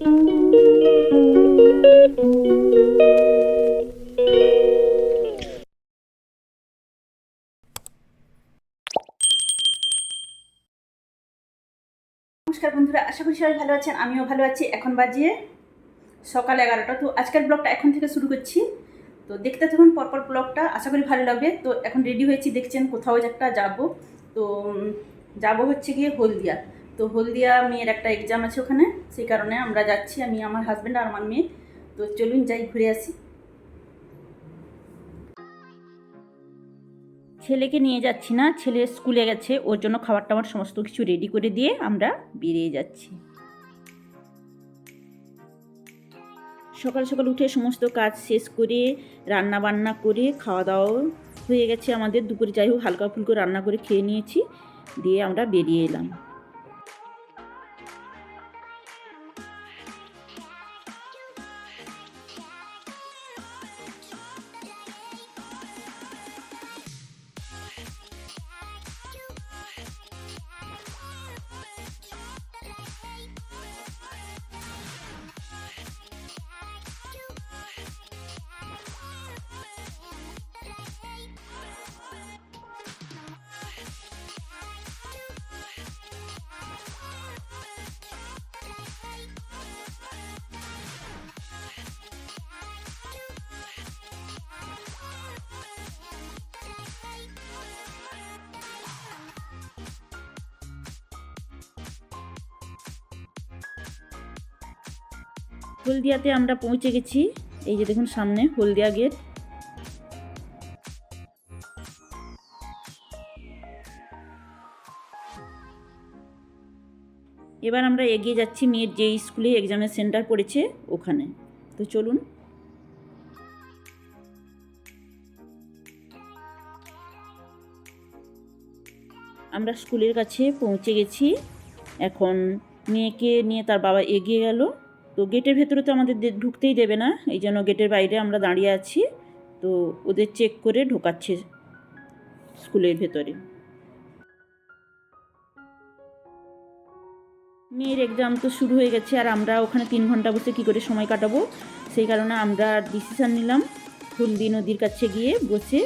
নমস্কার বন্ধুরা, আশা করি সবাই ভালো আছেন, আমিও ভালো আছি। এখন বাজিয়ে সকাল এগারোটা। তো আজকের ব্লগটা এখন থেকে শুরু করছি। তো দেখতে থাকুন, পরপর ব্লগটা আশা করি ভালো লাগবে। তো এখন রেডি হয়েছি, দেখছেন কোথাও একটা যাব। তো যাব হচ্ছে গিয়ে হলদিয়া। তো হলদিয়া মেয়ের একটা এক্সাম আছে ওখানে, সেই কারণে আমরা যাচ্ছি, আমি আমার হাজব্যান্ড আর আমার মেয়ে। তো চলুন যাই, ঘুরে আসি। ছেলেকে নিয়ে যাচ্ছি না, ছেলে স্কুলে গেছে, ওর জন্য খাবার টাবার সমস্ত কিছু রেডি করে দিয়ে আমরা বেরিয়ে যাচ্ছি। সকাল সকাল উঠে সমস্ত কাজ শেষ করে রান্না বান্না করে খাওয়া দাওয়াও হয়ে গেছে আমাদের, দুপুরে যাই হোক হালকা ফুলকো রান্না করে খেয়ে নিয়েছি, দিয়ে আমরা বেরিয়ে এলাম। হলদিয়াতে আমরা পৌঁছে গেছি। এই যে দেখুন সামনে, হলদিয়া গেট। এবার আমরা এগিয়ে যাচ্ছি মেয়ের যে স্কুলে এক্সামের সেন্টার পড়েছে ওখানে। তো চলুন। আমরা স্কুলের কাছে পৌঁছে গেছি। এখন মেয়েকে নিয়ে তার বাবা এগিয়ে গেল। তো গেটের ভেতরে তো আমাদের ঢুকতেই দেবে না, এই জন্য গেটের বাইরে আমরা দাঁড়িয়ে আছি। তো ওদের চেক করে ঢোকাচ্ছে স্কুলের ভেতরে। মেয়ের এক্সাম তো শুরু হয়ে গেছে, আর আমরা ওখানে তিন ঘণ্টা বসে কী করে সময় কাটাবো? সেই কারণে আমরা ডিসিশান নিলাম, হলদি নদীর কাছে গিয়ে বসে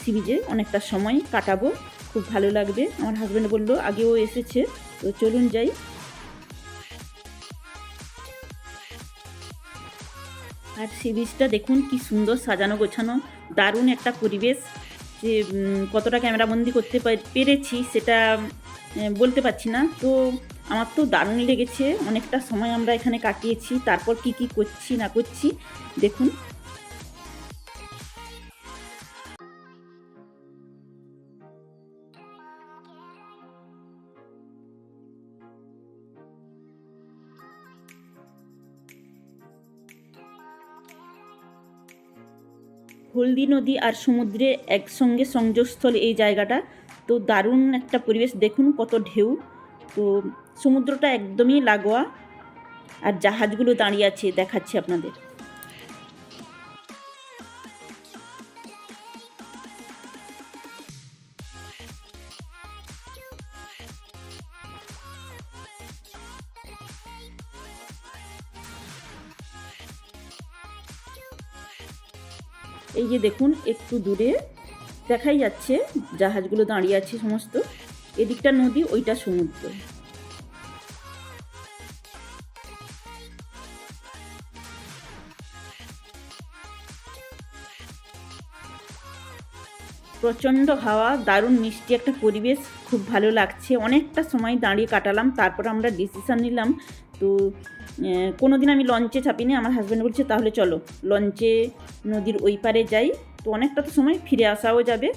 সি বিচে অনেকটা সময় কাটাবো। খুব ভালো লাগবে। আমার হাজব্যান্ড বলল, আগেও এসেছে, তো চলুন যাই। আর সি বিচটা দেখুন, কি সুন্দর সাজানো, গোছানো, দারুণ একটা পরিবেশ যে কতটা ক্যামেরাবন্দি করতে পেরেছি সেটা বলতে পারছি না। তো আমার তো দারুণ লেগেছে, অনেকটা সময় আমরা এখানে কাটিয়েছি, তারপর কি কি করছি না করছি, দেখুন। হলদি নদী আর সমুদ্রে একসঙ্গে সংযোগস্থল এই জায়গাটা। তো দারুণ একটা পরিবেশ। দেখুন কত ঢেউ। তো সমুদ্রটা একদমই লাগোয়া। আর জাহাজগুলো দাঁড়িয়ে আছে, দেখাচ্ছি আপনাদের। যে দেখুন একটু দূরে দেখাই যাচ্ছে জাহাজগুলো দাঁড়িয়ে আছে সমস্ত। এদিকটা নদী ওইটা সমুদ্র। প্রচণ্ড হাওয়া, দারুণ মিষ্টি একটা পরিবেশ, খুব ভালো লাগছে। অনেকটা সময় দাঁড়িয়ে কাটালাম, তারপর আমরা ডিসিশান নিলাম। তো কোনো দিন আমি লঞ্চে চাপিনি, আমার হাজব্যান্ড বলছে, তাহলে চলো লঞ্চে নদীর ওই পারে যাই। তো অনেকটা তো সময় ফিরে আসাও যাবে।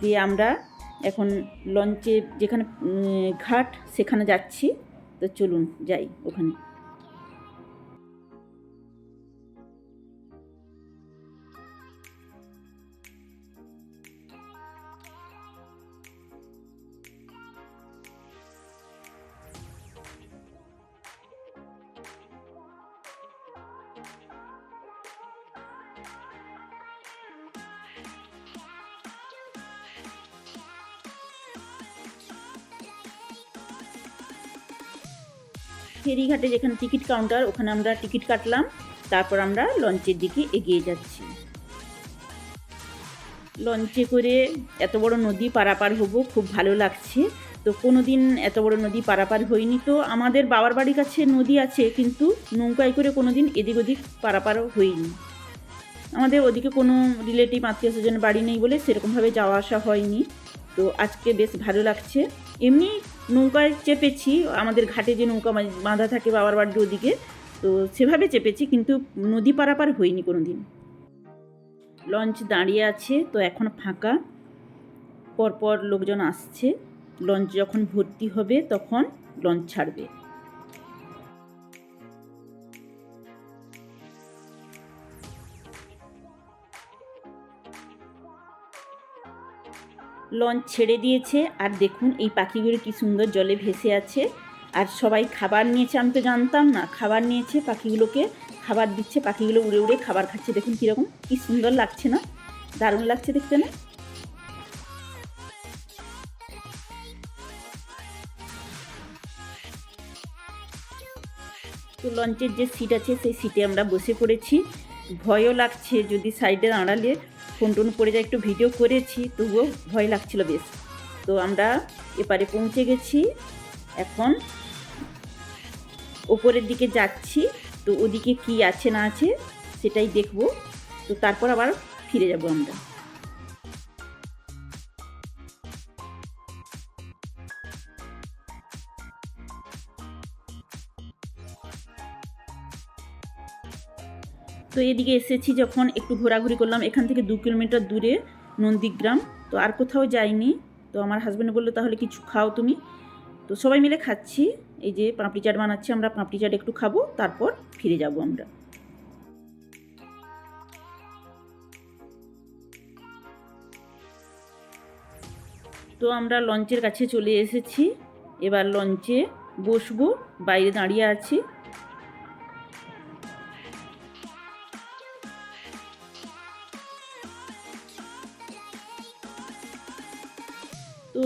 দিয়ে আমরা এখন লঞ্চে যেখানে ঘাট, সেখানে যাচ্ছি। তো চলুন, যাই ওখানে। ফেরিঘাটে যেখানে টিকিট কাউন্টার, ওখানে আমরা টিকিট কাটলাম। তারপর আমরা লঞ্চের দিকে এগিয়ে যাচ্ছি। লঞ্চে করে এত বড় নদী পারাপার হব, খুব ভালো লাগছে। তো কোনো দিন এত বড় নদী পারাপার হয়নি। তো আমাদের বাবার বাড়ির কাছে নদী আছে, কিন্তু নৌকায় করে কোনো দিন এদিক ওদিক পারাপারও হয়নি। আমাদের ওদিকে কোনো রিলেটিভ, আত্মীয় স্বজন বাড়ি নেই বলে সেরকমভাবে যাওয়া আসা হয়নি। তো আজকে বেশ ভালো লাগছে। এমনি নৌকায় চেপেছি, আমাদের ঘাটে যে নৌকা বাঁধা থাকে বাবার বাড়ির ওদিকে, তো সেভাবে চেপেছি কিন্তু নদী পারাপার হয়নি কোনো দিন লঞ্চ দাঁড়িয়ে আছে, তো এখন ফাঁকা। পরপর লোকজন আসছে, লঞ্চ যখন ভর্তি হবে তখন লঞ্চ ছাড়বে। লঞ্চ ছেড়ে দিয়েছে। আর দেখুন এই পাখিগুলো কি সুন্দর জলে ভেসে আছে। আর সবাই খাবার নিয়েছে, আমি তো জানতাম না, খাবার নিয়েছে পাখিগুলোকে, খাবার দিচ্ছে, পাখিগুলো উড়ে উড়ে খাবার খাচ্ছে। দেখুন কীরকম, কি সুন্দর লাগছে না? দারুণ লাগছে দেখতে না? তো লঞ্চের যে সিট আছে, সেই সিটে আমরা বসে পড়েছি। ভয়ও লাগছে যদি সাইডে দাঁড়ালে ফোন টোন পড়ে যায় একটু ভিডিও করেছি, তবুও ভয় লাগছিল বেশ। তো আমরা এপারে পৌঁছে গেছি। এখন ওপরের দিকে যাচ্ছি। তো ওদিকে কি আছে না আছে সেটাই দেখব। তো তারপর আবার ফিরে যাব আমরা। তো এদিকে এসেছি যখন একটু ঘোরাঘুরি করলাম, এখান থেকে দু কিলোমিটার দূরে নন্দীগ্রাম। তো আর কোথাও যাইনি। তো আমার হাজব্যান্ড বলল, তাহলে কিছু খাও তুমি। তো সবাই মিলে খাচ্ছি। এই যে পাঁপড়ি চাট বানাচ্ছি আমরা, পাঁপড়ি চাট একটু খাব, তারপর ফিরে যাব আমরা। তো আমরা লঞ্চের কাছে চলে এসেছি। এবার লঞ্চে বসবো, বাইরে দাঁড়িয়ে আছি। তো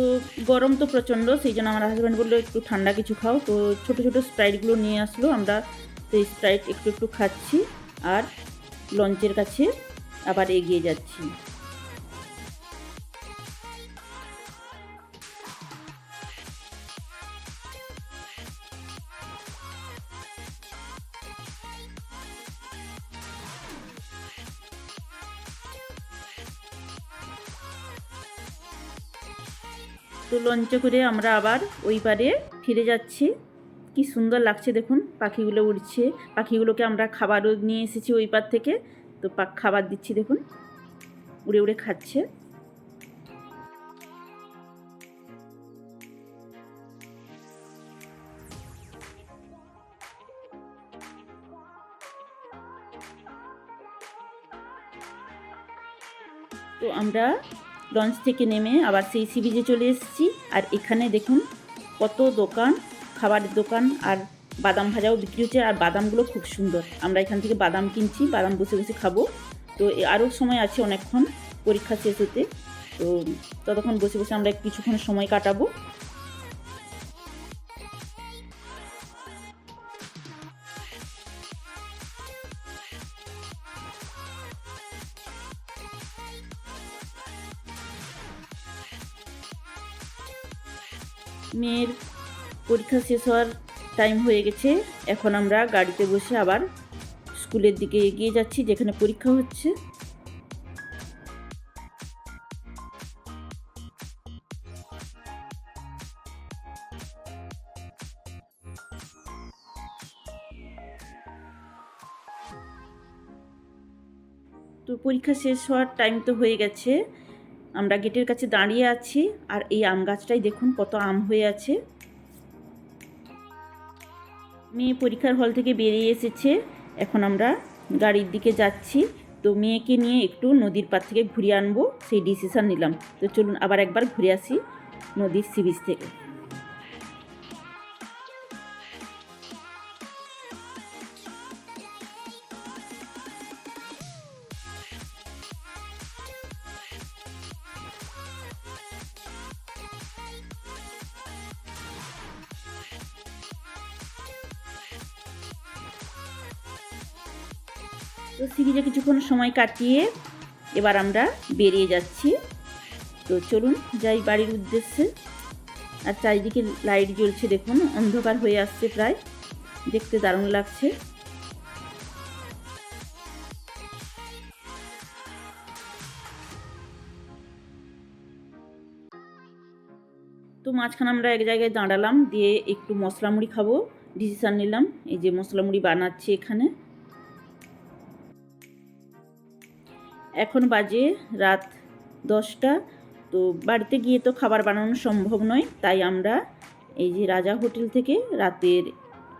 গরম তো প্রচণ্ড সেই জন্য আমার হাজব্যান্ড বলল, একটু ঠান্ডা কিছু খাও। তো ছোটো ছোটো স্প্রাইটগুলো নিয়ে আসলো, আমরা সেই স্প্রাইট একটু একটু খাচ্ছি আর লঞ্চের কাছে আবার এগিয়ে যাচ্ছি। তো লঞ্চে করে আমরা আবার ওই পারে ফিরে যাচ্ছি। কি সুন্দর লাগছে দেখুন, পাখিগুলো উড়ছে। পাখিগুলোকে আমরা খাবারও নিয়ে এসেছি ওই পার থেকে। তো পাক খাবার দিচ্ছি দেখুন, উড়ে উড়ে খাচ্ছে। তো আমরা লঞ্চ থেকে নেমে আবার সেই সি বিচে চলে এসেছি। আর এখানে দেখুন কত দোকান, খাবারের দোকান আর বাদাম ভাজাও বিক্রি হচ্ছে। আর বাদামগুলো খুব সুন্দর। আমরা এখান থেকে বাদাম কিনছি, বাদাম বসে বসে খাব। তো আরও সময় আছে অনেকক্ষণ পরীক্ষা শেষ হতে। তো ততক্ষণ বসে বসে আমরা কিছুক্ষণ সময় কাটাবো। মেয়ের পরীক্ষা শেষ হওয়ার টাইম হয়ে গেছে। এখন আমরা গাড়িতে বসে আবার স্কুলের দিকে এগিয়ে যাচ্ছি, যেখানে পরীক্ষা হচ্ছে। তো পরীক্ষা শেষ হওয়ার টাইম তো হয়ে গেছে। আমরা গেটের কাছে দাঁড়িয়ে আছি আর এই আম গাছটাই দেখুন কত আম হয়ে আছে। মেয়ে পরীক্ষার হল থেকে বেরিয়ে এসেছে। এখন আমরা গাড়ির দিকে যাচ্ছি। তো মেয়েকে নিয়ে একটু নদীর পাড় থেকে ঘুরিয়ে আনব, সেই ডিসিশান নিলাম। তো চলুন আবার একবার ঘুরে আসি নদীর সি বিচ থেকে। তো সিরিজে কিছুক্ষণ সময় কাটিয়ে এবার আমরা বেরিয়ে যাচ্ছি। তো চলুন যাই বাড়ির উদ্দেশ্যে। আর চারিদিকে লাইট জ্বলছে দেখুন, অন্ধকার হয়ে আসছে প্রায়। দেখতে দারুণ লাগছে। তো মাঝখানে আমরা এক জায়গায় দাঁড়ালাম, দিয়ে একটু মশলা মুড়ি খাব। ডিসিশান নিলাম, এই যে মশলা মুড়ি বানাচ্ছি এখানে। এখন বাজে রাত দশটা। তো বাড়িতে গিয়ে তো খাবার বানানো সম্ভব নয়, তাই আমরা এই যে রাজা হোটেল থেকে রাতের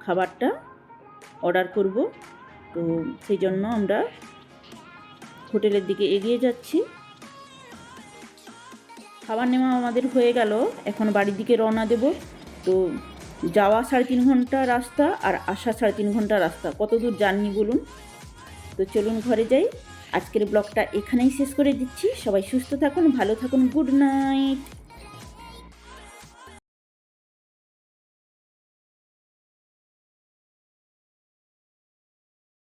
খাবারটা অর্ডার করব। তো সেই জন্য আমরা হোটেলের দিকে এগিয়ে যাচ্ছি। খাবার নেওয়া আমাদের হয়ে গেল, এখন বাড়ির দিকে রওনা দেব। তো যাওয়া সাড়ে তিন ঘণ্টা রাস্তা আর আসা সাড়ে তিন ঘণ্টা রাস্তা কত দূর জার্নি বলুন? তো চলুন ঘরে যাই। আজকের ব্লগটা এখানেই শেষ করে দিচ্ছি। সবাই সুস্থ থাকুন ভালো থাকুন গুড নাইট